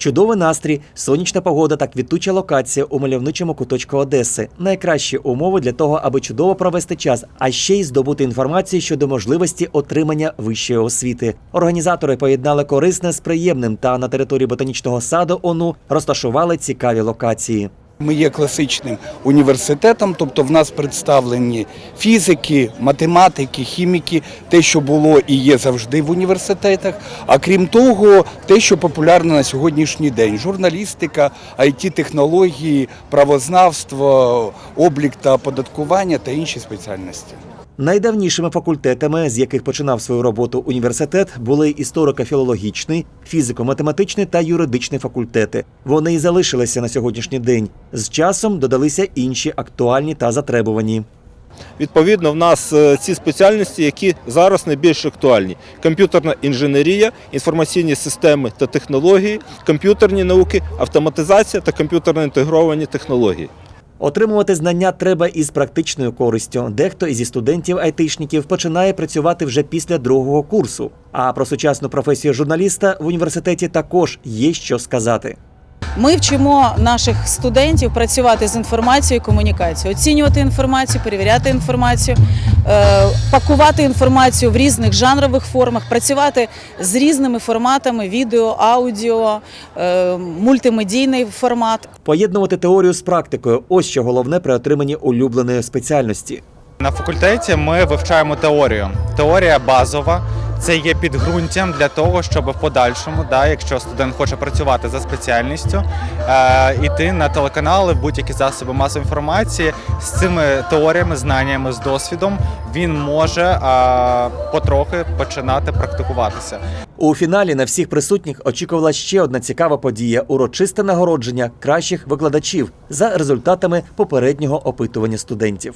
Чудовий настрій, сонячна погода та квітуча локація у мальовничому куточку Одеси. Найкращі умови для того, аби чудово провести час, а ще й здобути інформацію щодо можливості отримання вищої освіти. Організатори поєднали корисне з приємним та на території ботанічного саду ОНУ розташували цікаві локації. Ми є класичним університетом, тобто в нас представлені фізики, математики, хіміки, те, що було і є завжди в університетах. А крім того, те, що популярно на сьогоднішній день: журналістика, it технології, правознавство, облік та оподаткування та інші спеціальності. Найдавнішими факультетами, з яких починав свою роботу університет, були історико-філологічний, фізико-математичний та юридичний факультети. Вони і залишилися на сьогоднішній день. З часом додалися інші актуальні та затребувані. Відповідно, в нас е, ці спеціальності, які зараз найбільш актуальні: комп'ютерна інженерія, інформаційні системи та технології, комп'ютерні науки, автоматизація та комп'ютерно інтегровані технології. Отримувати знання треба із практичною користю. Дехто із студентів айтишників починає працювати вже після другого курсу. А про сучасну професію журналіста в університеті також є що сказати. Ми вчимо наших студентів працювати з інформацією і комунікацією, оцінювати інформацію, перевіряти інформацію, е, пакувати інформацію в різних жанрових формах, працювати з різними форматами відео, аудіо, е, мультимедійний формат. Поєднувати теорію з практикою ось що головне при отриманні улюбленої спеціальності. На факультеті ми вивчаємо теорію. Теорія базова. Це є підґрунтям для того, щоб в подальшому, да, якщо студент хоче працювати за спеціальністю, е, іти на телеканали, будь-які засоби масової інформації з цими теоріями, знаннями, з досвідом він може е, потрохи починати практикуватися. У фіналі на всіх присутніх очікувала ще одна цікава подія урочисте нагородження кращих викладачів за результатами попереднього опитування студентів.